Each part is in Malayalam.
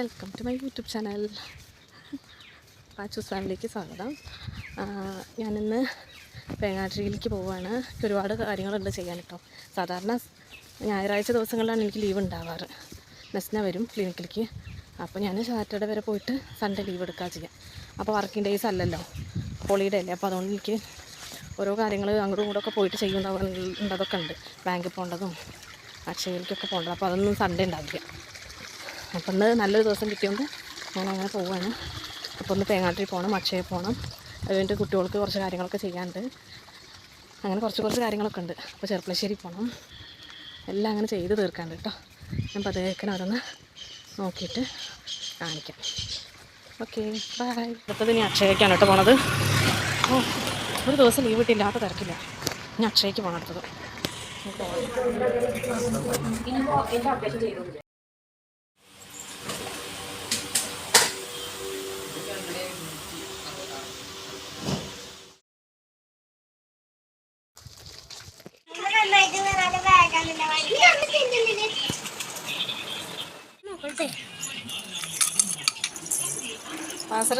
Welcome to my YouTube channel. പാച്ചൂസ് ഫാമിലിക്ക് സ്വാഗതം. ഞാനിന്ന് പേങ്ങാട്ടിരിയിലേക്ക് പോവുകയാണ് എനിക്ക് ഒരുപാട് കാര്യങ്ങളുണ്ട് ചെയ്യാൻ കേട്ടോ സാധാരണ ഞായറാഴ്ച ദിവസങ്ങളിലാണ് എനിക്ക് ലീവ് ഉണ്ടാവാറ്. നെസ്ന വരും ക്ലിനിക്കിലേക്ക് അപ്പോൾ ഞാൻ സാറ്റർഡേ വരെ പോയിട്ട് സൺഡേ ലീവ് എടുക്കുക ചെയ്യാം. അപ്പോൾ വർക്കിംഗ് ഡേയ്സ് അല്ലല്ലോ. ഹോളിഡേ അല്ലേ? അപ്പോൾ അതുകൊണ്ട് എനിക്ക് ഓരോ കാര്യങ്ങൾ അങ്ങോട്ടും ഇങ്ങോട്ടൊക്കെ പോയിട്ട് ചെയ്യുന്നതൊക്കെ ഉണ്ട്. ബാങ്കിൽ പോകേണ്ടതും അക്ഷയയിലേക്കൊക്കെ പോകേണ്ടത്. അപ്പോൾ അതൊന്നും സൺഡേ ഉണ്ടാവില്ല. അപ്പം ഇന്ന് നല്ലൊരു ദിവസം കിട്ടിയോണ്ട് ഞാൻ അങ്ങനെ പോവുകയാണ് അപ്പോൾ ഒന്ന് തേങ്ങാട്ടിൽ പോകണം അക്ഷയ പോകണം അതുകൊണ്ട് കുട്ടികൾക്ക് കുറച്ച് കാര്യങ്ങളൊക്കെ ചെയ്യാനുണ്ട്. അങ്ങനെ കുറച്ച് കുറച്ച് കാര്യങ്ങളൊക്കെ ഉണ്ട്. അപ്പോൾ ചെറുപ്പളശ്ശേരി പോകണം എല്ലാം അങ്ങനെ ചെയ്ത് തീർക്കാണ്ട് കേട്ടോ. ഞാൻ പതിവേക്കനെ അതൊന്ന് നോക്കിയിട്ട് കാണിക്കാം. Okay bye. അടുത്തത് ഇനി അക്ഷയക്കാണ് കേട്ടോ പോണത്. ഒരു ദിവസം ലീവ് കിട്ടിയില്ലാത്ത തിരക്കില്ല. ഇനി അക്ഷയക്ക് പോകണം അടുത്തത്.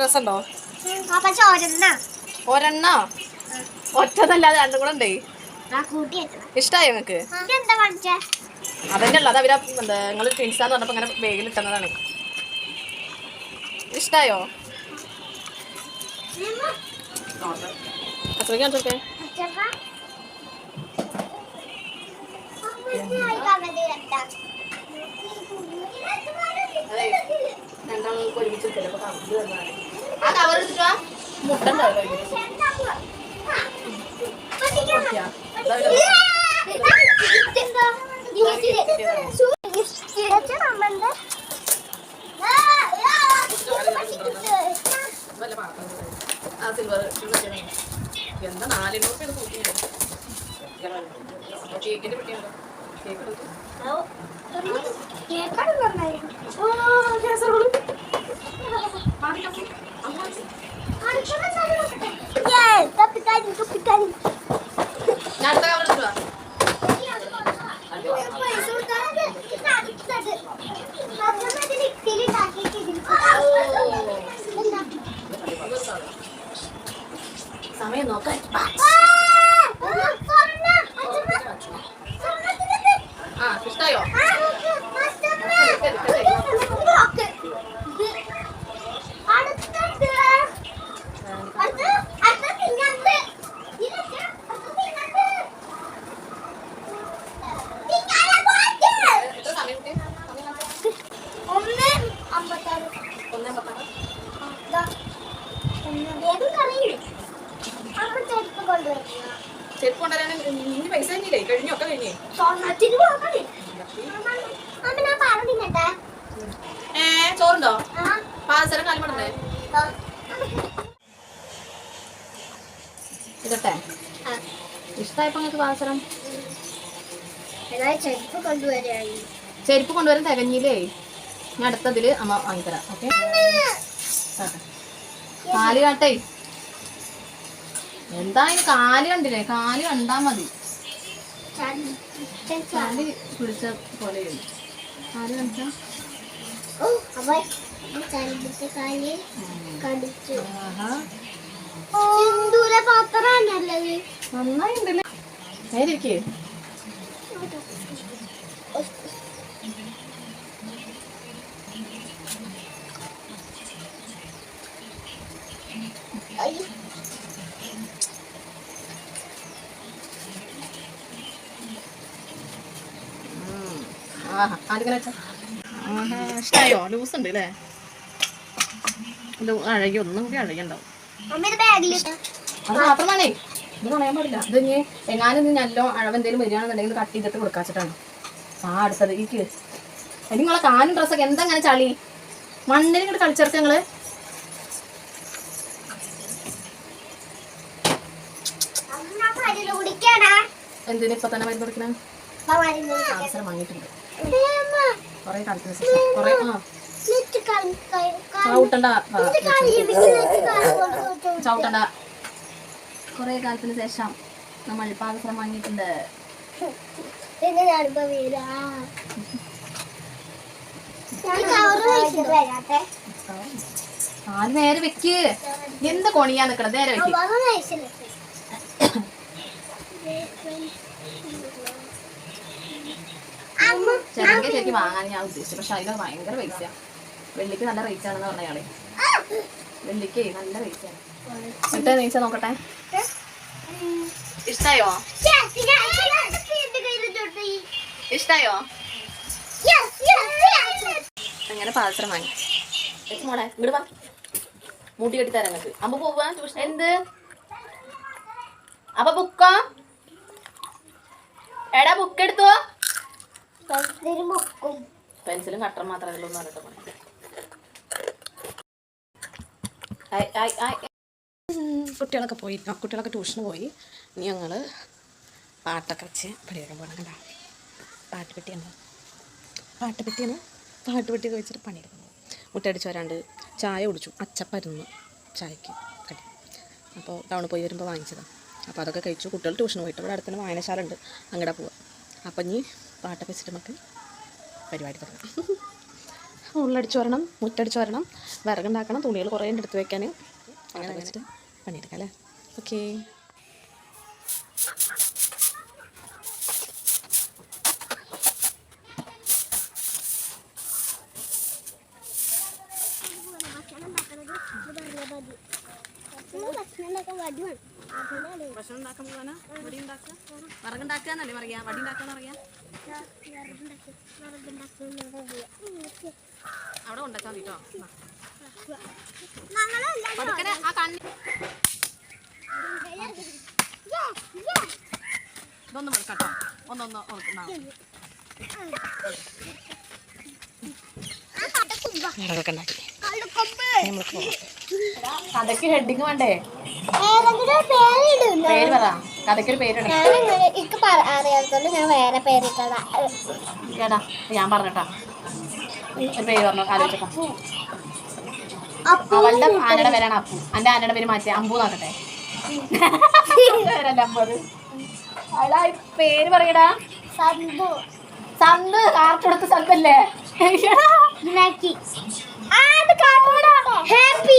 രസമുണ്ടോ? ഒരെണ്ണോ. ഒറ്റതല്ലാതെ രണ്ടും കൂടെ ഉണ്ടേ? ഇഷ്ടായോ നിങ്ങക്ക്? അതന്നെ അത് അവർ എന്താ നിങ്ങൾ ട്വിൻസാന്ന് പറഞ്ഞപ്പോൾ ഇങ്ങനെ വേഗം ഇട്ടുന്നതാണ് ഇഷ്ടായോ? അത്രയ്ക്ക്? ആ കവർ എടുത്തിട്ട് മുട്ട ये कर लो मेरे ओ ചെരുപ്പ് കൊണ്ടുവരാൻ ഇനി പൈസ തന്നെയില്ലേ? കഴിഞ്ഞു ഒക്കെ കഴിഞ്ഞേ. ഏ ചോറുണ്ടോ? പാദസരം ആ. ഇതട്ടെ. ഇഷ്ടമായപ്പോ നിങ്ങൾക്ക് പാദസരം ചെരുപ്പ് കൊണ്ടുവരാൻ തികഞ്ഞില്ലേ? ഞാൻ അടുത്തതിൽ അമ്മ വാങ്ങിത്തരാം ഓക്കെ? പാൽ കാട്ടേ. എന്താ കാൽ കണ്ടില്ലേ? കാൽ കണ്ടാ മതി. കാൽ പിടിച്ച പോലെ കാൽ കാണിച്ചാ ഓ അപ്പൊ ഇഷ്ടമായോ ലൂസ് ഉണ്ട് അല്ലേ അഴകി ഒന്നും കൂടി അഴകിണ്ടാവും. അത് മാത്രമാണേ. ഇത് പാടില്ല. ഇത് ഇനി എങ്ങാനും നല്ല നല്ലോ അഴവ് എന്തെങ്കിലും വരികയാണെന്നുണ്ടെങ്കിൽ കട്ട് ചെയ്തിട്ട് കൊടുക്കാച്ചിട്ടാണ് ആ അടുത്തത് ഈ നിങ്ങളെ കാനും ഡ്രസ്സൊക്കെ എന്താ അങ്ങനെ ചളി? മണ്ണിൽ ഇങ്ങോട്ട് കളിച്ചിറക്ക കുടിക്കാനാ. എന്തിനാ ഇപ്പൊ തന്നെ മരുന്ന് കൊടുക്കണ? വാങ്ങിയിട്ടുണ്ട് കുറേ കുറെ കുറെ ആ ആ, കാലത്തിന് ശേഷം നമ്മൾ പാദസരം വാങ്ങിയിട്ടുണ്ട് നാല് നേരെ വെക്ക് എന്ത് കൊണിയാ നിക്കണത് നേരെ വെക്ക് ശരിക്കും വാങ്ങാൻ ഞാൻ ഉദ്ദേശിച്ചു പക്ഷെ അതിന് ഭയങ്കര പൈസയാണ് വെള്ളിക്ക് നല്ല റേറ്റ് ആണെന്ന് പറഞ്ഞ വെള്ളിക്ക് നല്ല റേറ്റ് ആണ്. എന്നിട്ട് നീച്ച നോക്കട്ടെ? ഇഷ്ടായോ? ഇഷ്ടായോ? അങ്ങനെ പാത്രം വാങ്ങി. മോളെ ഇങ്ങോട്ട് വാ. മൂട്ടി കെട്ടി തരാൻ അമ്മ പോവാ ട്യൂഷൻ എന്ത്? അപ്പൊ ബുക്കോ എടാ ബുക്ക് എടുത്തോ? പെൻസിലും കട്ടർ മാത്രമേ ഉള്ളൂ എന്ന് പറഞ്ഞിട്ട് കുട്ടികളൊക്കെ പോയി. കുട്ടികളൊക്കെ ട്യൂഷന് പോയി. ഇനി ഞങ്ങൾ പാട്ടൊക്കെ വെച്ച് പഠിക്കാൻ പോകണം കണ്ടാ. പാട്ട് പെട്ടിയാണ്. പാട്ട് പെട്ടിയാണ്. പാട്ട് പെട്ടിയൊക്കെ വെച്ചിട്ട് പണിയെടുക്കുന്നത് മുട്ടയടിച്ച് വരാണ്ട് ചായ കുടിച്ചു. അച്ചപ്പരുന്നു ചായക്ക് കടി. അപ്പോൾ ടൗണിൽ പോയി വരുമ്പോൾ വാങ്ങിച്ചതാണ് അപ്പോൾ അതൊക്കെ കഴിച്ചു. കുട്ടികൾ ട്യൂഷന് പോയിട്ട് ഇവിടെ അടുത്തുനിന്ന് വായനശാല ഉണ്ട് അങ്ങടെ പോവാം. അപ്പം ഇനി പാട്ടൊക്കെ വെച്ചിട്ട് നമുക്ക് പരിപാടി തുടങ്ങാം. ഉള്ളടിച്ച് വരണം മുറ്റടിച്ച് വരണം വിറകുണ്ടാക്കണം തുണികൾ കുറേ എടുത്ത് വെക്കാൻ. അങ്ങനെ. വെച്ചിട്ട് പണിയെടുക്കാം അല്ലേ? ഓക്കേ. ഭക്ഷണം ഉണ്ടാക്കാൻ പോകാനാ വടി ഉണ്ടാക്കുക വിറകുണ്ടാക്കാന്നല്ലേ പറയാ വടി ഉണ്ടാക്കാന്ന് പറയാ അവിടെ ഉണ്ടാക്കാൻ കേട്ടോ ആ കണ്ണി. ഇതൊന്നും വെക്കാട്ടോ ഒന്നൊന്ന് ഉണ്ടാക്കി കഥയ്ക്ക് ഹെഡിങ് വേണ്ടേ? പേര് പറ. കഥയ്ക്ക് ഒരു പേരിടണം എനിക്ക് അറിയാത്തോണ്ട് ഞാൻ വേറെ പേരിട്ടതാ കേടാ ഞാൻ പറഞ്ഞട്ടാ. ഒരു പേര് പറഞ്ഞു ആലോചിച്ചേക്കാം അവളുടെ ആനയുടെ പേരാണ് അപ്പു. എന്റെ ആനയുടെ പേര് മാറ്റി അമ്പു നോക്കട്ടെ അമ്പത് പേര് പറയടാ. സന്തു. സന്ത് കാർട്ടെടുത്ത സന്തല്ലേ ഹാപ്പി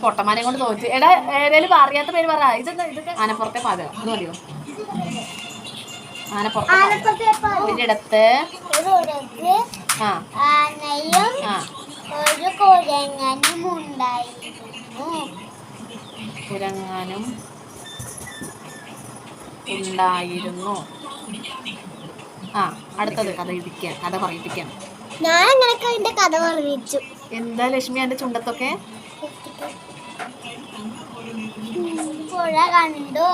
പൊട്ടമാനെ കൊണ്ട് തോറ്റ്. എടാ ഏതായാലും അറിയാത്ത പേര് പറ. ഇതെന്താ ഇതൊക്കെ ആനപ്പുറത്തെ പാചകം അത് മതിയോ? ആനപ്പുറത്തെ ഒരിടത്ത് ഒരിടത്ത് ആ. ആ. ഒരു കുരങ്ങനും ഉണ്ടായിരുന്നു. കുരങ്ങാനും ഉണ്ടായിരുന്നു. ആ അടുത്തത് കഥ ഇരിക്കുക കഥ പറയിപ്പിക്കാം ഞാൻ അങ്ങനൊക്കെ അതിന്റെ കഥ പറഞ്ഞിച്ചു എന്താ ലക്ഷ്മി എന്റെ ചുണ്ടത്തൊക്കെ?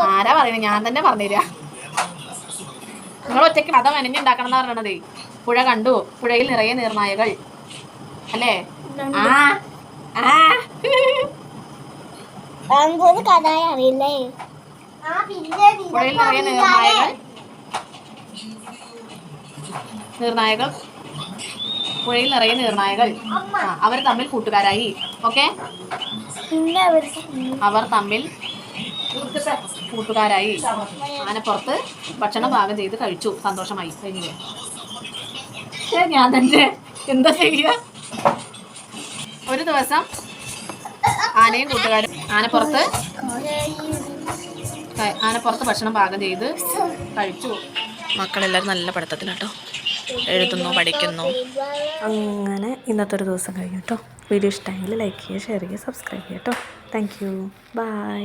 ആരാ പറയുന്നത് ഞാൻ തന്നെ പറഞ്ഞുതരാ. നിങ്ങൾ ഒറ്റയ്ക്ക് കഥ മെനഞ്ഞുണ്ടാക്കണം എന്ന് പറയണത് പുഴ കണ്ടു. പുഴയിൽ നിറയെ നിർണായകൾ അല്ലേ? ആ ആ. അറിയില്ലേ പുഴയിൽ നിറയെ നിർണായകൾ നീർനായകൾ പുഴയിൽ നിറയെ നീർനായകൾ അവർ തമ്മിൽ കൂട്ടുകാരായി. ഓക്കെ? അവർ തമ്മിൽ കൂട്ടുകാരായി ആനപ്പുറത്ത് ഭക്ഷണം പാകം ചെയ്ത് കഴിച്ചു. സന്തോഷമായി. കഴിഞ്ഞില്ലേ? ഞാൻ തന്നെ. എന്താ ചെയ്യുക? ഒരു ദിവസം ആനയും കൂട്ടുകാരും ആനപ്പുറത്ത് ആനപ്പുറത്ത് ഭക്ഷണം പാകം ചെയ്ത് കഴിച്ചു. മക്കളെല്ലാവരും നല്ല പഠിത്തത്തിലാട്ടോ. എഴുതുന്നു പഠിക്കുന്നു. അങ്ങനെ ഇന്നത്തെ ഒരു ദിവസം കഴിഞ്ഞു കേട്ടോ. വീഡിയോ ഇഷ്ടമെങ്കിൽ ലൈക്ക് ചെയ്യുക ഷെയർ ചെയ്യുക സബ്സ്ക്രൈബ് ചെയ്യുക കേട്ടോ. Thank you by